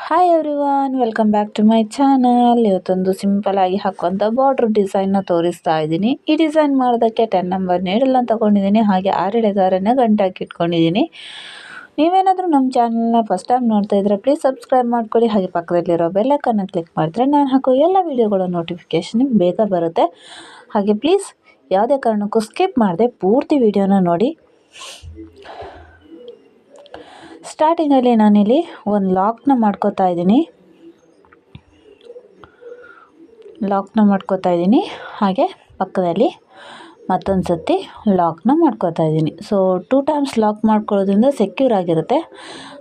Hi everyone welcome back to my channel ಇವತ್ತೊಂದು simple ಆಗಿ ಹಾಕುವಂಥ ಬಾರ್ಡ್ರ್ ಡಿಸೈನ್ನ ತೋರಿಸ್ತಾ ಇದ್ದೀನಿ. ಈ ಡಿಸೈನ್ ಮಾಡೋದಕ್ಕೆ ಟೆನ್ ನಂಬರ್ ನೀಡಲ್ಲ ತಗೊಂಡಿದ್ದೀನಿ, ಹಾಗೆ ದಾರನ ಗಂಟಾಕಿ ಇಟ್ಕೊಂಡಿದ್ದೀನಿ. ನೀವೇನಾದರೂ ನಮ್ಮ ಚಾನಲ್ನ ಫಸ್ಟ್ ಟೈಮ್ ನೋಡ್ತಾ ಇದ್ರೆ ಪ್ಲೀಸ್ ಸಬ್ಸ್ಕ್ರೈಬ್ ಮಾಡ್ಕೊಳ್ಳಿ. ಹಾಗೆ ಪಕ್ಕದಲ್ಲಿರೋ ಬೆಲ್ಲಕ್ಕನ್ನು ಕ್ಲಿಕ್ ಮಾಡಿದ್ರೆ ನಾನು ಹಾಕೋ ಎಲ್ಲ ವೀಡಿಯೋಗಳ ನೋಟಿಫಿಕೇಶನ್ ಬೇಗ ಬರುತ್ತೆ. ಹಾಗೆ ಪ್ಲೀಸ್ ಯಾವುದೇ ಕಾರಣಕ್ಕೂ ಸ್ಕಿಪ್ ಮಾಡದೆ ಪೂರ್ತಿ ವಿಡಿಯೋನ ನೋಡಿ. ಸ್ಟಾರ್ಟಿಂಗಲ್ಲಿ ನಾನಿಲ್ಲಿ ಒಂದು ಲಾಕ್ನ ಮಾಡ್ಕೋತಾ ಇದ್ದೀನಿ. ಲಾಕ್ನ ಮಾಡ್ಕೋತಾ ಇದ್ದೀನಿ. ಹಾಗೆ ಪಕ್ಕದಲ್ಲಿ ಮತ್ತೊಂದು ಸರ್ತಿ ಲಾಕ್ನ ಮಾಡ್ಕೋತಾ ಇದ್ದೀನಿ. ಸೊ ಟೂ ಟೈಮ್ಸ್ ಲಾಕ್ ಮಾಡ್ಕೊಳ್ಳೋದ್ರಿಂದ ಸೆಕ್ಯೂರ್ ಆಗಿರುತ್ತೆ.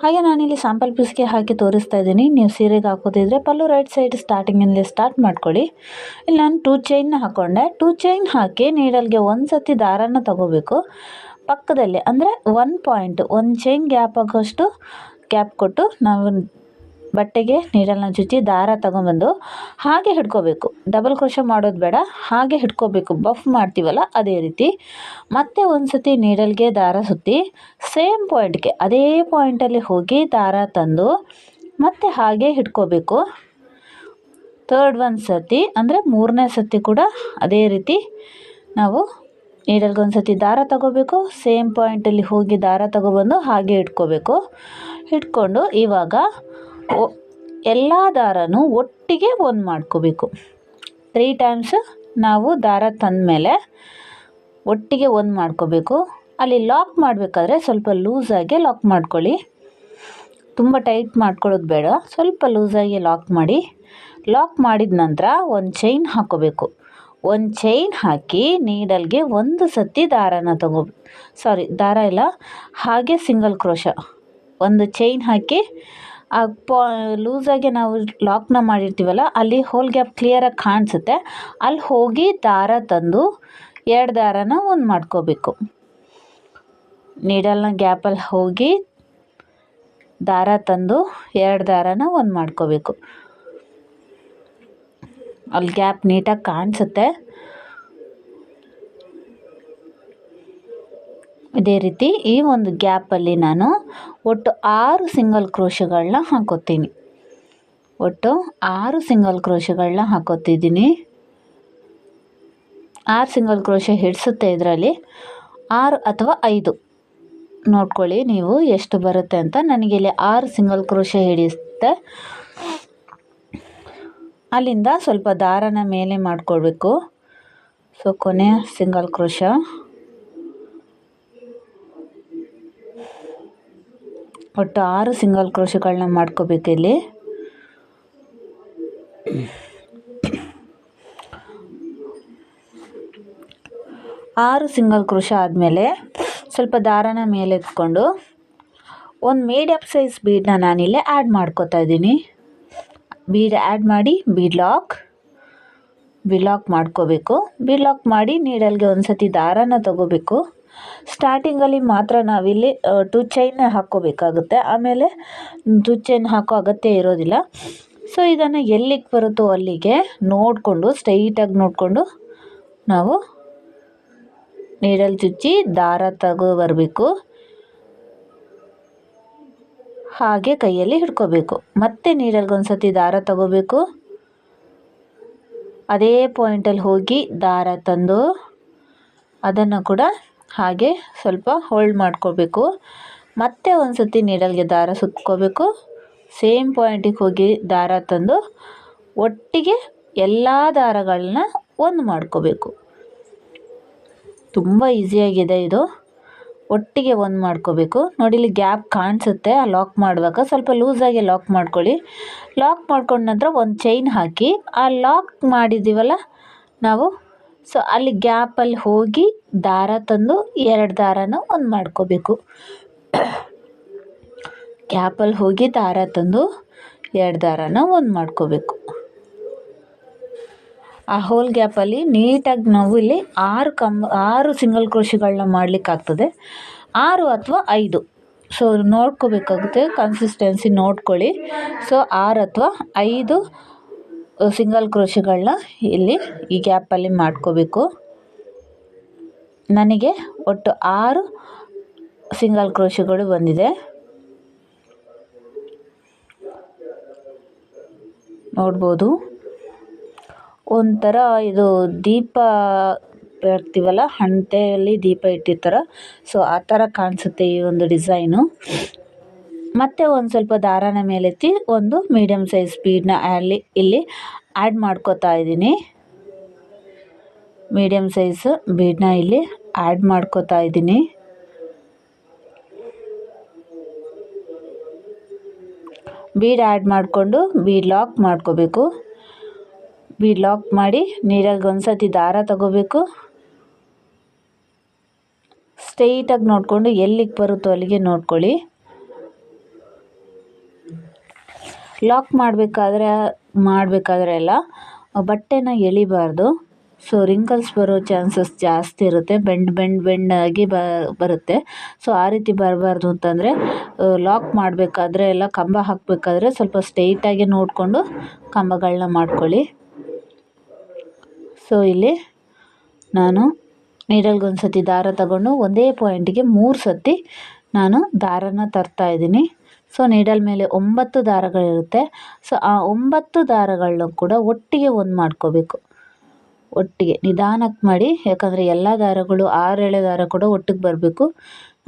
ಹಾಗೆ ನಾನಿಲ್ಲಿ ಸ್ಯಾಂಪಲ್ ಪೀಸ್ಗೆ ಹಾಕಿ ತೋರಿಸ್ತಾ ಇದ್ದೀನಿ. ನೀವು ಸೀರೆಗೆ ಹಾಕೋದಿದ್ರೆ ಪಲ್ಲು ರೈಟ್ ಸೈಡ್ ಸ್ಟಾರ್ಟಿಂಗಲ್ಲಿ ಸ್ಟಾರ್ಟ್ ಮಾಡ್ಕೊಳ್ಳಿ. ಇಲ್ಲಿ ನಾನು ಟೂ ಚೈನ್ನ ಹಾಕ್ಕೊಂಡೆ ಟೂ ಚೈನ್ ಹಾಕಿ ನೀಡಲ್ಗೆ ಒಂದು ಸರ್ತಿ ದಾರನ ತಗೋಬೇಕು. ಪಕ್ಕದಲ್ಲಿ, ಅಂದರೆ ಒನ್ ಪಾಯಿಂಟ್ ಒಂದು ಚೈನ್ ಗ್ಯಾಪ್ ಆಗೋಷ್ಟು ಗ್ಯಾಪ್ ಕೊಟ್ಟು ನಾವು ಬಟ್ಟೆಗೆ ನೀಡಲ್ನ ಚುಚ್ಚಿ ದಾರ ತಗೊಂಬಂದು ಹಾಗೆ ಹಿಡ್ಕೋಬೇಕು. ಡಬಲ್ ಕ್ರೋಶ ಮಾಡೋದು ಬೇಡ, ಹಾಗೆ ಹಿಡ್ಕೋಬೇಕು. ಬಫ್ ಮಾಡ್ತೀವಲ್ಲ, ಅದೇ ರೀತಿ. ಮತ್ತೆ ಒಂದು ಸತಿ ನೀಡಲ್ಗೆ ದಾರ ಸುತ್ತಿ ಸೇಮ್ ಪಾಯಿಂಟ್ಗೆ ಅದೇ ಪಾಯಿಂಟಲ್ಲಿ ಹೋಗಿ ದಾರ ತಂದು ಮತ್ತೆ ಹಾಗೆ ಹಿಡ್ಕೋಬೇಕು. ತರ್ಡ್ ಒಂದು ಸತಿ ಅಂದರೆ ಮೂರನೇ ಸತಿ ಕೂಡ ಅದೇ ರೀತಿ ನಾವು ನೀಡಲ್ಗೆ ಒಂದು ಸತಿ ದಾರ ತಗೋಬೇಕು. ಸೇಮ್ ಪಾಯಿಂಟಲ್ಲಿ ಹೋಗಿ ದಾರ ತಗೊಬಂದು ಹಾಗೆ ಇಟ್ಕೋಬೇಕು. ಇಟ್ಕೊಂಡು ಇವಾಗ ಎಲ್ಲ ದಾರನೂ ಒಟ್ಟಿಗೆ ಒಂದು ಮಾಡ್ಕೋಬೇಕು. ತ್ರೀ ಟೈಮ್ಸ್ ನಾವು ದಾರ ತಂದಮೇಲೆ ಒಟ್ಟಿಗೆ ಒಂದು ಮಾಡ್ಕೋಬೇಕು. ಅಲ್ಲಿ ಲಾಕ್ ಮಾಡಬೇಕಾದ್ರೆ ಸ್ವಲ್ಪ ಲೂಸಾಗಿ ಲಾಕ್ ಮಾಡ್ಕೊಳ್ಳಿ. ತುಂಬ ಟೈಟ್ ಮಾಡ್ಕೊಳ್ಳೋದು ಬೇಡ. ಸ್ವಲ್ಪ ಲೂಸಾಗಿ ಲಾಕ್ ಮಾಡಿ. ಲಾಕ್ ಮಾಡಿದ ನಂತರ ಒಂದು ಚೈನ್ ಹಾಕ್ಕೋಬೇಕು ಒಂದು ಚೈನ್ ಹಾಕಿ ನೀಡಲ್ಗೆ ಒಂದು ಸತಿ ದಾರನ ತಗೋ ಸಾರಿ ದಾರ ಇಲ್ಲ, ಹಾಗೆ ಸಿಂಗಲ್ ಕ್ರೋಶ ಒಂದು ಚೈನ್ ಹಾಕಿ, ಆ ಪಾ ಲೂಸಾಗಿ ನಾವು ಲಾಕ್ನ ಮಾಡಿರ್ತೀವಲ್ಲ, ಅಲ್ಲಿ ಹೋಲ್ ಗ್ಯಾಪ್ ಕ್ಲಿಯರಾಗಿ ಕಾಣಿಸುತ್ತೆ. ಅಲ್ಲಿ ಹೋಗಿ ದಾರ ತಂದು ಎರಡು ದಾರನ ಒಂದು ಮಾಡ್ಕೋಬೇಕು. ನೀಡಲ್ನ ಗ್ಯಾಪಲ್ಲಿ ಹೋಗಿ ದಾರ ತಂದು ಎರಡು ದಾರನ ಒಂದು ಮಾಡ್ಕೋಬೇಕು. ಅಲ್ಲಿ ಗ್ಯಾಪ್ ನೀಟಾಗಿ ಕಾಣಿಸುತ್ತೆ. ಇದೇ ರೀತಿ ಈ ಒಂದು ಗ್ಯಾಪಲ್ಲಿ ನಾನು ಒಟ್ಟು ಆರು ಸಿಂಗಲ್ ಕ್ರೋಶಗಳನ್ನ ಹಾಕೋತೀನಿ. ಒಟ್ಟು ಆರು ಸಿಂಗಲ್ ಕ್ರೋಶಗಳನ್ನ ಹಾಕೋತಿದ್ದೀನಿ. ಆರು ಸಿಂಗಲ್ ಕ್ರೋಶ ಹಿಡಿಸುತ್ತೆ ಇದರಲ್ಲಿ. ಆರು ಅಥವಾ ಐದು. ನೋಡ್ಕೊಳ್ಳಿ ನೀವು ಎಷ್ಟು ಬರುತ್ತೆ ಅಂತ. ನನಗೆ ಇಲ್ಲಿ ಆರು ಸಿಂಗಲ್ ಕ್ರೋಶ ಹಿಡಿಸುತ್ತೆ ಅಲ್ಲಿಂದ ಸ್ವಲ್ಪ ದಾರನ ಮೇಲೆ ಮಾಡ್ಕೊಳ್ಬೇಕು. ಸೊ, ಕೊನೆ ಸಿಂಗಲ್ ಕ್ರೋಶ. ಒಟ್ಟು ಆರು ಸಿಂಗಲ್ ಕ್ರೋಶಗಳನ್ನ ಮಾಡ್ಕೋಬೇಕು ಇಲ್ಲಿ. ಆರು ಸಿಂಗಲ್ ಕ್ರೋಶ ಆದಮೇಲೆ ಸ್ವಲ್ಪ ದಾರನ ಮೇಲೆ ಎತ್ಕೊಂಡು ಒಂದು ಮೀಡಿಯಮ್ ಸೈಜ್ ಬೀಡನ್ನ ನಾನಿಲ್ಲೇ ಆ್ಯಡ್ ಮಾಡ್ಕೋತಾ ಇದ್ದೀನಿ. ಬೀಡ್ ಆ್ಯಡ್ ಮಾಡಿ, ಬೀಡ್ ಲಾಕ್. ಬೀಡ್ ಲಾಕ್ ಮಾಡ್ಕೋಬೇಕು. ಬೀಡ್ ಲಾಕ್ ಮಾಡಿ ನೀಡಲ್ಗೆ ಒಂದು ಸತಿ ದಾರನ ತಗೋಬೇಕು. ಸ್ಟಾರ್ಟಿಂಗಲ್ಲಿ ಮಾತ್ರ ನಾವಿಲ್ಲಿ ಟು ಚೈನ್ ಹಾಕ್ಕೋಬೇಕಾಗುತ್ತೆ. ಆಮೇಲೆ ಟು ಚೈನ್ ಹಾಕೋ ಅಗತ್ಯ ಇರೋದಿಲ್ಲ. ಸೊ, ಇದನ್ನು ಎಲ್ಲಿಗೆ ಬರುತ್ತೋ ಅಲ್ಲಿಗೆ ನೋಡಿಕೊಂಡು ಸ್ಟ್ರೈಟಾಗಿ ನೋಡಿಕೊಂಡು ನಾವು ನೀಡಲ್ ಚುಚ್ಚಿ ದಾರ ತಗೋ ಬರಬೇಕು. ಹಾಗೆ ಕೈಯಲ್ಲಿ ಹಿಡ್ಕೋಬೇಕು. ಮತ್ತೆ ನೀಡಲ್ಗೆ ಒಂದು ಸತಿ ದಾರ ತಗೋಬೇಕು. ಅದೇ ಪಾಯಿಂಟಲ್ಲಿ ಹೋಗಿ ದಾರ ತಂದು ಅದನ್ನು ಕೂಡ ಹಾಗೆ ಸ್ವಲ್ಪ ಹೋಲ್ಡ್ ಮಾಡ್ಕೋಬೇಕು. ಮತ್ತೆ ಒಂದು ಸತಿ ನೀಡಲ್ಗೆ ದಾರ ಸುತ್ಕೋಬೇಕು. ಸೇಮ್ ಪಾಯಿಂಟಿಗೆ ಹೋಗಿ ದಾರ ತಂದು ಒಟ್ಟಿಗೆ ಎಲ್ಲ ದಾರಗಳನ್ನ ಒಂದು ಮಾಡ್ಕೋಬೇಕು. ತುಂಬ ಈಸಿಯಾಗಿದೆ ಇದು. ಒಟ್ಟಿಗೆ ಒಂದು ಮಾಡ್ಕೋಬೇಕು. ನೋಡಿ, ಇಲ್ಲಿ ಗ್ಯಾಪ್ ಕಾಣಿಸುತ್ತೆ. ಆ ಲಾಕ್ ಮಾಡುವಾಗ ಸ್ವಲ್ಪ ಲೂಸಾಗಿ ಲಾಕ್ ಮಾಡ್ಕೊಳ್ಳಿ. ಲಾಕ್ ಮಾಡ್ಕೊಂಡ ನಂತರ ಒಂದು ಚೈನ್ ಹಾಕಿ, ಆ ಲಾಕ್ ಮಾಡಿದ್ದೀವಲ್ಲ ನಾವು ಸೊ ಅಲ್ಲಿ ಗ್ಯಾಪಲ್ಲಿ ಹೋಗಿ ದಾರ ತಂದು ಎರಡು ದಾರನ ಒಂದು ಮಾಡ್ಕೋಬೇಕು. ಗ್ಯಾಪಲ್ಲಿ ಹೋಗಿ ದಾರ ತಂದು ಎರಡು ದಾರನ ಒಂದು ಮಾಡ್ಕೋಬೇಕು. ಆ ಹೋಲ್ ಗ್ಯಾಪಲ್ಲಿ ನೀಟಾಗಿ ನಾವು ಇಲ್ಲಿ ಆರು ಕಮ್ ಆರು ಸಿಂಗಲ್ ಕ್ರೋಶಿಗಳನ್ನ ಮಾಡಲಿಕ್ಕಾಗ್ತದೆ. ಆರು ಅಥವಾ ಐದು. ಸೊ ನೋಡ್ಕೋಬೇಕಾಗುತ್ತೆ ಕನ್ಸಿಸ್ಟೆನ್ಸಿ ನೋಡ್ಕೊಳ್ಳಿ. ಸೊ ಆರು ಅಥವಾ ಐದು ಸಿಂಗಲ್ ಕ್ರೋಶಿಗಳನ್ನ ಇಲ್ಲಿ ಈ ಗ್ಯಾಪಲ್ಲಿ ಮಾಡ್ಕೋಬೇಕು. ನನಗೆ ಒಟ್ಟು ಆರು ಸಿಂಗಲ್ ಕ್ರೋಶಿಗಳು ಬಂದಿದೆ. ನೋಡ್ಬೋದು. ಒಂಥರ ಇದು ದೀಪ ಇರ್ತೀವಲ್ಲ ಹಣತೆಯಲ್ಲಿ ದೀಪ ಇಟ್ಟಿರ್ತಾರ. ಸೊ ಆ ಥರ ಕಾಣಿಸುತ್ತೆ ಈ ಒಂದು ಡಿಸೈನು. ಮತ್ತು ಒಂದು ಸ್ವಲ್ಪ ದಾರಾನ ಮೇಲೆತ್ತಿ ಒಂದು ಮೀಡಿಯಮ್ ಸೈಜ್ ಬೀಡನ್ನ ಅಲ್ಲಿ ಇಲ್ಲಿ ಆ್ಯಡ್ ಮಾಡ್ಕೋತಾ ಇದ್ದೀನಿ. ಮೀಡಿಯಮ್ ಸೈಜ್ ಬೀಡನ್ನ ಇಲ್ಲಿ ಆ್ಯಡ್ ಮಾಡ್ಕೋತಾ ಇದ್ದೀನಿ. ಬೀಡ್ ಆ್ಯಡ್ ಮಾಡಿಕೊಂಡು ಬೀಡ್ ಲಾಕ್ ಮಾಡ್ಕೋಬೇಕು. ಬೀಡ್ ಲಾಕ್ ಮಾಡಿ ನೀರಾಗಿ ಒಂದು ಸತಿ ದಾರ ತಗೋಬೇಕು. ಸ್ಟ್ರೈಟಾಗಿ ನೋಡಿಕೊಂಡು ಎಲ್ಲಿಗೆ ಬರುತ್ತೋ ಅಲ್ಲಿಗೆ ನೋಡ್ಕೊಳ್ಳಿ. ಲಾಕ್ ಮಾಡಬೇಕಾದ್ರೆ ಮಾಡಬೇಕಾದ್ರೆ ಎಲ್ಲ ಬಟ್ಟೆನ ಎಳಿಬಾರ್ದು. ಸೊ ರಿಂಕಲ್ಸ್ ಬರೋ ಚಾನ್ಸಸ್ ಜಾಸ್ತಿ ಇರುತ್ತೆ, ಬೆಂಡ್ ಬೆಂಡ್ ಬೆಂಡಾಗಿ ಬ, ಬರುತ್ತೆ. ಸೊ ಆ ರೀತಿ ಬರಬಾರ್ದು ಅಂತಂದರೆ ಲಾಕ್ ಮಾಡಬೇಕಾದ್ರೆ ಎಲ್ಲ ಕಂಬ ಹಾಕಬೇಕಾದ್ರೆ ಸ್ವಲ್ಪ ಸ್ಟ್ರೈಟಾಗಿ ನೋಡಿಕೊಂಡು ಕಂಬಗಳನ್ನ ಮಾಡ್ಕೊಳ್ಳಿ. ಸೊ ಇಲ್ಲಿ ನಾನು ನೀಡಲ್ಗೆ ಒಂದು ಸತಿ ದಾರ ತಗೊಂಡು ಒಂದೇ ಪಾಯಿಂಟಿಗೆ ಮೂರು ಸತಿ ನಾನು ದಾರನ ತರ್ತಾ ಇದ್ದೀನಿ. ಸೊ ನೀಡಲ್ ಮೇಲೆ ಒಂಬತ್ತು ದಾರಗಳಿರುತ್ತೆ. ಸೊ ಆ ಒಂಬತ್ತು ದಾರಗಳನ್ನ ಕೂಡ ಒಟ್ಟಿಗೆ ಒಂದು ಮಾಡ್ಕೋಬೇಕು. ಒಟ್ಟಿಗೆ ನಿಧಾನಕ್ಕೆ ಮಾಡಿ, ಯಾಕಂದರೆ ಎಲ್ಲ ದಾರಗಳು ಆರು ಎಳೆ ದಾರ ಕೂಡ ಒಟ್ಟಿಗೆ ಬರಬೇಕು.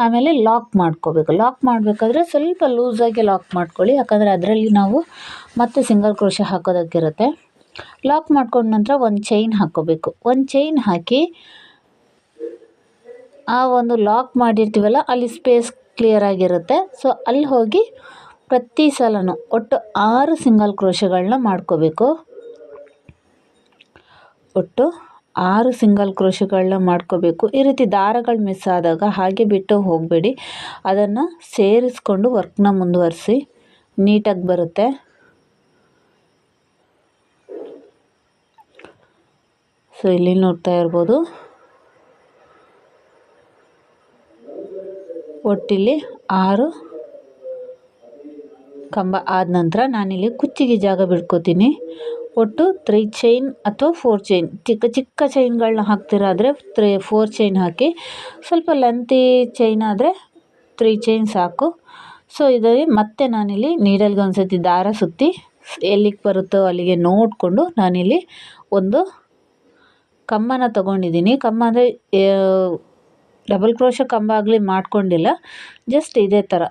ಆಮೇಲೆ ಲಾಕ್ ಮಾಡ್ಕೋಬೇಕು. ಲಾಕ್ ಮಾಡಬೇಕಾದ್ರೆ ಸ್ವಲ್ಪ ಲೂಸಾಗಿ ಲಾಕ್ ಮಾಡ್ಕೊಳ್ಳಿ. ಯಾಕಂದರೆ ಅದರಲ್ಲಿ ನಾವು ಮತ್ತೆ ಸಿಂಗಲ್ ಕ್ರೋಶ ಹಾಕೋದಕ್ಕಿರುತ್ತೆ. ಲಾಕ್ ಮಾಡ್ಕೊಂಡ ನಂತರ ಒಂದು ಚೈನ್ ಹಾಕ್ಕೋಬೇಕು ಒಂದು ಚೈನ್ ಹಾಕಿ ಆ ಒಂದು ಲಾಕ್ ಮಾಡಿರ್ತೀವಲ್ಲ, ಅಲ್ಲಿ ಸ್ಪೇಸ್ ಕ್ಲಿಯರ್ ಆಗಿರುತ್ತೆ. ಸೊ ಅಲ್ಲಿ ಹೋಗಿ ಪ್ರತಿ ಸಲನೂ ಒಟ್ಟು ಆರು ಸಿಂಗಲ್ ಕ್ರೋಶಗಳನ್ನ ಮಾಡ್ಕೋಬೇಕು. ಒಟ್ಟು ಆರು ಸಿಂಗಲ್ ಕ್ರೋಶಗಳನ್ನ ಮಾಡ್ಕೋಬೇಕು. ಈ ರೀತಿ ದಾರಗಳು ಮಿಸ್ ಆದಾಗ ಹಾಗೆ ಬಿಟ್ಟು ಹೋಗಬೇಡಿ. ಅದನ್ನು ಸೇರಿಸ್ಕೊಂಡು ವರ್ಕ್ನ ಮುಂದುವರಿಸಿ. ನೀಟಾಗಿ ಬರುತ್ತೆ. ಸೊ ಇಲ್ಲಿ ನೋಡ್ತಾ ಇರ್ಬೋದು. ಒಟ್ಟಿಲ್ಲಿ ಆರು ಕಂಬ ಆದ ನಂತರ ನಾನಿಲ್ಲಿ ಕುಚ್ಚಿಗೆ ಜಾಗ ಬಿಡ್ಕೋತೀನಿ. ಒಟ್ಟು ತ್ರೀ ಚೈನ್ ಅಥವಾ ಫೋರ್ ಚೈನ್ ಚಿಕ್ಕ ಚಿಕ್ಕ ಚೈನ್ಗಳನ್ನ ಹಾಕ್ತಿರಾದರೆ ತ್ರೀ ಫೋರ್ ಚೈನ್ ಹಾಕಿ, ಸ್ವಲ್ಪ ಲೆಂತಿ ಚೈನ್ ಆದರೆ ತ್ರೀ ಚೈನ್ ಸಾಕು. ಸೊ ಇದರಲ್ಲಿ ಮತ್ತೆ ನಾನಿಲ್ಲಿ ನೀಡಲ್ಗೆ ಒಂದು ಸತಿ ದಾರ ಸುತ್ತಿ ಎಲ್ಲಿಗೆ ಬರುತ್ತೋ ಅಲ್ಲಿಗೆ ನೋಡಿಕೊಂಡು ನಾನಿಲ್ಲಿ ಒಂದು ಕಂಬನ ತೊಗೊಂಡಿದ್ದೀನಿ. ಕಂಬ ಅಂದರೆ ಡಬಲ್ ಕ್ರೋಶ ಕಂಬ ಆಗಲಿ ಮಾಡ್ಕೊಂಡಿಲ್ಲ. ಜಸ್ಟ್ ಇದೇ ಥರ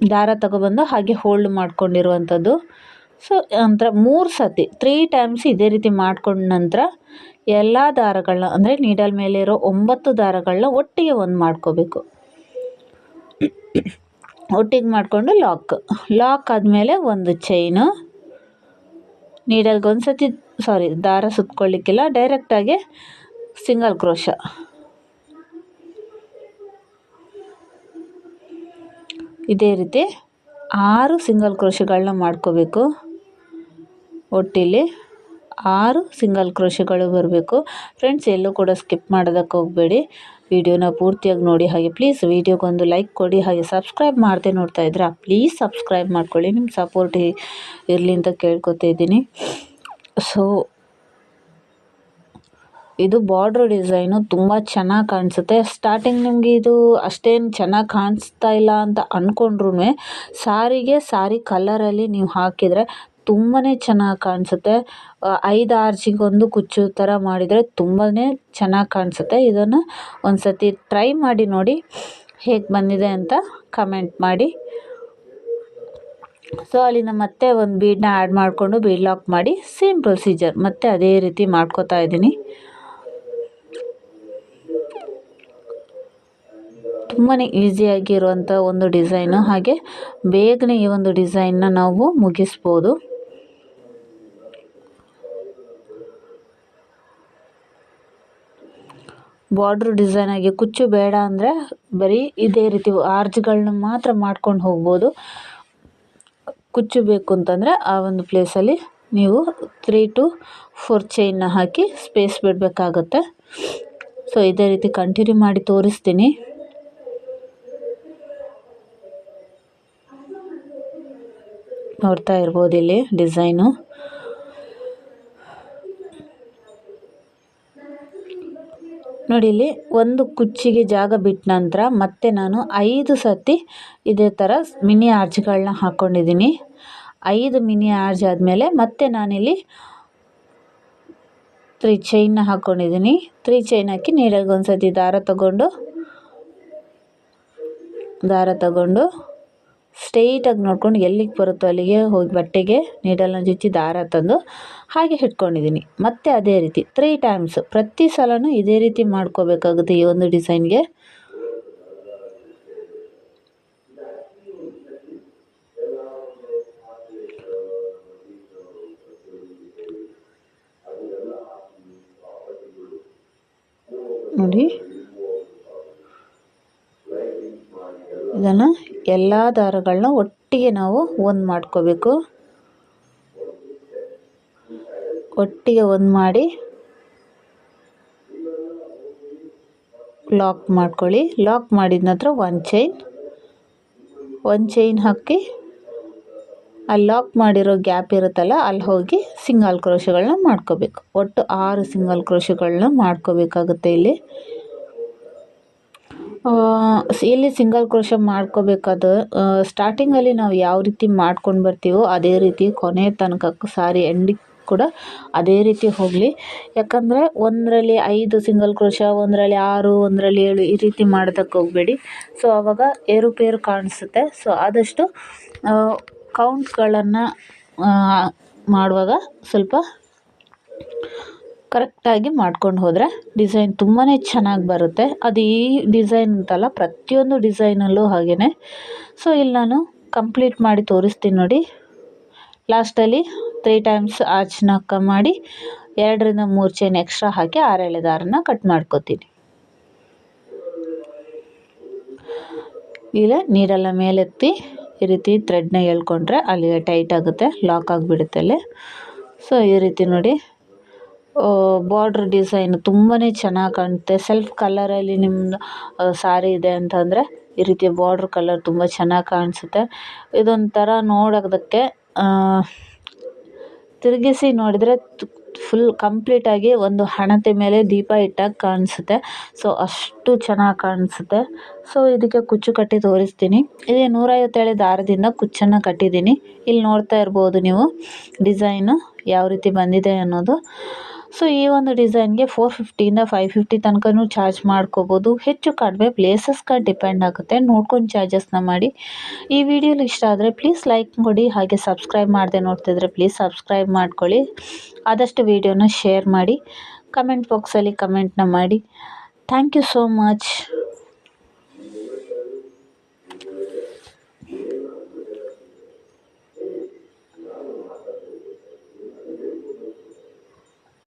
ದಾರ ತಗೊಬಂದು ಹಾಗೆ ಹೋಲ್ಡ್ ಮಾಡ್ಕೊಂಡಿರುವಂಥದ್ದು ಸೊ ನಂತರ ಮೂರು ಸತಿ ತ್ರೀ ಟೈಮ್ಸ್ ಇದೇ ರೀತಿ ಮಾಡ್ಕೊಂಡ ನಂತರ ಎಲ್ಲ ದಾರಗಳನ್ನ ಅಂದರೆ ನೀಡಲ್ ಮೇಲೆ ಇರೋ ಒಂಬತ್ತು ದಾರಗಳನ್ನ ಒಟ್ಟಿಗೆ ಒಂದು ಮಾಡ್ಕೋಬೇಕು. ಒಟ್ಟಿಗೆ ಮಾಡಿಕೊಂಡು ಲಾಕ್ ಲಾಕ್ ಆದಮೇಲೆ ಒಂದು ಚೈನು ನೀಡಲ್ಗೆ ಒಂದು ಸತಿ ಸಾರಿ ದಾರ ಸುತ್ಕೊಳ್ಳಿಕ್ಕಿಲ್ಲ ಡೈರೆಕ್ಟಾಗಿ ಸಿಂಗಲ್ ಕ್ರೋಶ ಇದೇ ರೀತಿ ಆರು ಸಿಂಗಲ್ ಕ್ರೋಶಗಳನ್ನ ಮಾಡ್ಕೋಬೇಕು. ಒಟ್ಟಿಲಿ ಆರು ಸಿಂಗಲ್ ಕ್ರೋಶಗಳು ಬರಬೇಕು. ಫ್ರೆಂಡ್ಸ್ ಎಲ್ಲೂ ಕೂಡ ಸ್ಕಿಪ್ ಮಾಡೋದಕ್ಕೆ ಹೋಗಬೇಡಿ. ವಿಡಿಯೋನ ಪೂರ್ತಿಯಾಗಿ ನೋಡಿ, ಹಾಗೆ ಪ್ಲೀಸ್ ವಿಡಿಯೋಗೊಂದು ಲೈಕ್ ಕೊಡಿ, ಹಾಗೆ ಸಬ್ಸ್ಕ್ರೈಬ್ ಮಾಡದೆ ನೋಡ್ತಾ ಇದ್ರೆ ಪ್ಲೀಸ್ ಸಬ್ಸ್ಕ್ರೈಬ್ ಮಾಡ್ಕೊಳ್ಳಿ ನಿಮ್ಮ ಸಪೋರ್ಟ್ ಇರಲಿ ಅಂತ ಕೇಳ್ಕೊತಾ ಇದ್ದೀನಿ. ಸೊ ಇದು ಬಾರ್ಡ್ರ್ ಡಿಸೈನು ತುಂಬ ಚೆನ್ನಾಗಿ ಕಾಣಿಸುತ್ತೆ. ಸ್ಟಾರ್ಟಿಂಗ್ ನಿಮಗೆ ಇದು ಅಷ್ಟೇನು ಚೆನ್ನಾಗಿ ಕಾಣಿಸ್ತಾ ಇಲ್ಲ ಅಂತ ಅಂದ್ಕೊಂಡ್ರೂ ಸಾರಿಗೆ, ಸಾರಿ ಕಲರಲ್ಲಿ ನೀವು ಹಾಕಿದರೆ ತುಂಬಾ ಚೆನ್ನಾಗಿ ಕಾಣಿಸುತ್ತೆ. ಐದು ಆರ್ಚಿಗೊಂದು ಕುಚ್ಚು ಥರ ಮಾಡಿದರೆ ತುಂಬಾ ಚೆನ್ನಾಗಿ ಕಾಣಿಸುತ್ತೆ. ಇದನ್ನು ಒಂದು ಸತಿ ಟ್ರೈ ಮಾಡಿ ನೋಡಿ ಹೇಗೆ ಬಂದಿದೆ ಅಂತ ಕಮೆಂಟ್ ಮಾಡಿ. ಸೊ ಅಲ್ಲಿನ ಮತ್ತೆ ಒಂದು ಬೀಡನ್ನ ಆ್ಯಡ್ ಮಾಡಿಕೊಂಡು ಬೀಡ್ ಲಾಕ್ ಮಾಡಿ ಸೇಮ್ ಪ್ರೊಸೀಜರ್ ಮತ್ತೆ ಅದೇ ರೀತಿ ಮಾಡ್ಕೋತಾ ಇದ್ದೀನಿ. ತುಂಬಾ ಈಸಿಯಾಗಿರುವಂಥ ಒಂದು ಡಿಸೈನು. ಹಾಗೆ ಬೇಗನೆ ಈ ಒಂದು ಡಿಸೈನ್ನ ನಾವು ಮುಗಿಸ್ಬೋದು. ಬಾರ್ಡ್ರ್ ಡಿಸೈನ್ ಆಗಿ ಕುಚ್ಚು ಬೇಡ ಅಂದರೆ ಬರೀ ಇದೇ ರೀತಿ ಆರ್ಜ್ಗಳನ್ನ ಮಾತ್ರ ಮಾಡ್ಕೊಂಡು ಹೋಗ್ಬೋದು. ಕುಚ್ಚು ಬೇಕು ಅಂತಂದರೆ ಆ ಒಂದು ಪ್ಲೇಸಲ್ಲಿ ನೀವು ತ್ರೀ ಟು ಫೋರ್ ಚೈನ್ನ ಹಾಕಿ ಸ್ಪೇಸ್ ಬಿಡಬೇಕಾಗತ್ತೆ. ಸೊ ಇದೇ ರೀತಿ ಕಂಟಿನ್ಯೂ ಮಾಡಿ ತೋರಿಸ್ತೀನಿ. ನೋಡ್ತಾ ಇರ್ಬೋದು ಇಲ್ಲಿ ಡಿಸೈನು ನೋಡಿ ಇಲ್ಲಿ ಒಂದು ಕುಚ್ಚಿಗೆ ಜಾಗ ಬಿಟ್ಟ ನಂತರ ಮತ್ತೆ ನಾನು ಐದು ಸತಿ ಇದೇ ಥರ ಮಿನಿ ಆರ್ಜ್ಗಳನ್ನ ಹಾಕ್ಕೊಂಡಿದ್ದೀನಿ ಐದು ಮಿನಿ ಆರ್ಜ್ ಆದಮೇಲೆ ಮತ್ತೆ ನಾನಿಲ್ಲಿ ತ್ರೀ ಚೈನ್ನ ಹಾಕ್ಕೊಂಡಿದ್ದೀನಿ ತ್ರೀ ಚೈನ್ ಹಾಕಿ ನೀರಾಗಿ ಒಂದು ಸತಿ ದಾರ ತಗೊಂಡು ದಾರ ತಗೊಂಡು ಸ್ಟ್ರೈಟಾಗಿ ನೋಡ್ಕೊಂಡು ಎಲ್ಲಿಗೆ ಬರುತ್ತೋ ಅಲ್ಲಿಗೆ ಹೋಗಿ ಬಟ್ಟೆಗೆ ನೀಡಲ್ನ ಚುಚ್ಚಿ ದಾರ ತಂದು ಹಾಗೆ ಹಿಡ್ಕೊಂಡಿದ್ದೀನಿ ಮತ್ತೆ ಅದೇ ರೀತಿ ತ್ರೀ ಟೈಮ್ಸ್ ಪ್ರತಿ ಸಲವೂ ಇದೇ ರೀತಿ ಮಾಡ್ಕೋಬೇಕಾಗುತ್ತೆ ಈ ಒಂದು ಡಿಸೈನ್ಗೆ. ನೋಡಿ. ಇದನ್ನು ಎಲ್ಲ ದಾರಗಳನ್ನ ಒಟ್ಟಿಗೆ ನಾವು ಒಂದು ಮಾಡ್ಕೋಬೇಕು. ಒಟ್ಟಿಗೆ ಒಂದು ಮಾಡಿ ಲಾಕ್ ಮಾಡ್ಕೊಳ್ಳಿ. ಲಾಕ್ ಮಾಡಿದ ನಂತರ ಒಂದು ಚೈನ್ ಒಂದು ಚೈನ್ ಹಾಕಿ ಅಲ್ಲಿ ಲಾಕ್ ಮಾಡಿರೋ ಗ್ಯಾಪ್ ಇರುತ್ತಲ್ಲ ಅಲ್ಲಿ ಹೋಗಿ ಸಿಂಗಲ್ ಕ್ರೋಶಗಳನ್ನ ಮಾಡ್ಕೋಬೇಕು. ಒಟ್ಟು ಆರು ಸಿಂಗಲ್ ಕ್ರೋಶಗಳನ್ನ ಮಾಡ್ಕೋಬೇಕಾಗುತ್ತೆ ಇಲ್ಲಿ. ಇಲ್ಲಿ ಸಿಂಗಲ್ ಕ್ರೋಶ ಮಾಡ್ಕೋಬೇಕಾದ ಸ್ಟಾರ್ಟಿಂಗಲ್ಲಿ ನಾವು ಯಾವ ರೀತಿ ಮಾಡ್ಕೊಂಡು ಬರ್ತೀವೋ ಅದೇ ರೀತಿ ಕೊನೆ ತನಕ ಸಾರಿ ಎಂಡಿಗೆ ಕೂಡ ಅದೇ ರೀತಿ ಹೋಗಲಿ. ಯಾಕಂದರೆ ಒಂದರಲ್ಲಿ ಐದು ಸಿಂಗಲ್ ಕ್ರೋಶ ಒಂದರಲ್ಲಿ ಆರು, ಒಂದರಲ್ಲಿ ಏಳು ಈ ರೀತಿ ಮಾಡೋದಕ್ಕೆ ಹೋಗಬೇಡಿ. ಸೊ ಆವಾಗ ಏರುಪೇರು ಕಾಣಿಸುತ್ತೆ. ಸೊ ಆದಷ್ಟು ಕೌಂಟ್ಗಳನ್ನು ಮಾಡುವಾಗ ಸ್ವಲ್ಪ ಕರೆಕ್ಟಾಗಿ ಮಾಡ್ಕೊಂಡು ಹೋದರೆ ಡಿಸೈನ್ ತುಂಬಾ ಚೆನ್ನಾಗಿ ಬರುತ್ತೆ. ಅದು ಈ ಡಿಸೈನ್ ಅಂತಲ್ಲ, ಪ್ರತಿಯೊಂದು ಡಿಸೈನಲ್ಲೂ ಹಾಗೆಯೇ ಸೊ ಇಲ್ಲಿ ನಾನು ಕಂಪ್ಲೀಟ್ ಮಾಡಿ ತೋರಿಸ್ತೀನಿ ನೋಡಿ. ಲಾಸ್ಟಲ್ಲಿ ತ್ರೀ ಟೈಮ್ಸ್ ಆಚನಕ ಮಾಡಿ ಎರಡರಿಂದ ಮೂರು ಚೈನ್ ಎಕ್ಸ್ಟ್ರಾ ಹಾಕಿ ಆರೆಳೆ ದಾರನ ಕಟ್ ಮಾಡ್ಕೊತೀನಿ. ಇಲ್ಲ ನೀರೆಲ್ಲ ಮೇಲೆತ್ತಿ ಈ ರೀತಿ ಥ್ರೆಡ್ನ ಎಳ್ಕೊಂಡ್ರೆ ಅಲ್ಲಿಗೆ ಟೈಟ್ ಆಗುತ್ತೆ ಲಾಕ್ ಆಗಿಬಿಡುತ್ತೆ ಅಲ್ಲಿ. ಸೊ ಈ ರೀತಿ ನೋಡಿ. ಬಾರ್ಡ್ರ್ ಡಿಸೈನ್ ತುಂಬಾ ಚೆನ್ನಾಗಿ ಕಾಣುತ್ತೆ ಸೆಲ್ಫ್ ಕಲರಲ್ಲಿ ನಿಮ್ಮದು ಸಾರಿ ಇದೆ ಅಂತಂದರೆ ಈ ರೀತಿ ಬಾರ್ಡ್ರ್ ಕಲರ್ ತುಂಬ ಚೆನ್ನಾಗಿ ಕಾಣಿಸುತ್ತೆ. ಇದೊಂಥರ ನೋಡೋದಕ್ಕೆ ತಿರುಗಿಸಿ ನೋಡಿದರೆ ಫುಲ್ ಕಂಪ್ಲೀಟಾಗಿ ಒಂದು ಹಣತೆ ಮೇಲೆ ದೀಪ ಇಟ್ಟಾಗ ಕಾಣಿಸುತ್ತೆ. ಸೊ ಅಷ್ಟು ಚೆನ್ನಾಗಿ ಕಾಣಿಸುತ್ತೆ. ಸೊ ಇದಕ್ಕೆ ಕುಚ್ಚು ಕಟ್ಟಿ ತೋರಿಸ್ತೀನಿ. ಇದೇ ನೂರೈವತ್ತೇಳೆ ದಾರದಿಂದ ಕುಚ್ಚನ್ನು ಕಟ್ಟಿದ್ದೀನಿ. ಇಲ್ಲಿ ನೋಡ್ತಾ ಇರ್ಬೋದು ನೀವು ಡಿಸೈನು ಯಾವ ರೀತಿ ಬಂದಿದೆ ಅನ್ನೋದು. ಸೊ ಈ ಒಂದು ಡಿಸೈನ್ಗೆ ಫೋರ್ ಫಿಫ್ಟಿಯಿಂದ ಫೈವ್ ಫಿಫ್ಟಿ ತನಕನೂ ಚಾರ್ಜ್ ಮಾಡ್ಕೋಬೋದು. ಹೆಚ್ಚು ಕಡಿಮೆ ಪ್ಲೇಸಸ್ಗೆ ಡಿಪೆಂಡ್ ಆಗುತ್ತೆ. ನೋಡ್ಕೊಂಡು ಚಾರ್ಜಸ್ನ ಮಾಡಿ. ಈ ವಿಡಿಯೋಲಿ ಇಷ್ಟ ಆದರೆ ಪ್ಲೀಸ್ ಲೈಕ್ ಕೊಡಿ. ಹಾಗೆ ಸಬ್ಸ್ಕ್ರೈಬ್ ಮಾಡದೆ ನೋಡ್ತಿದ್ರೆ ಪ್ಲೀಸ್ ಸಬ್ಸ್ಕ್ರೈಬ್ ಮಾಡ್ಕೊಳ್ಳಿ. ಆದಷ್ಟು ವಿಡಿಯೋನ ಶೇರ್ ಮಾಡಿ. ಕಮೆಂಟ್ ಬಾಕ್ಸಲ್ಲಿ ಕಮೆಂಟ್ನ ಮಾಡಿ. Thank you so much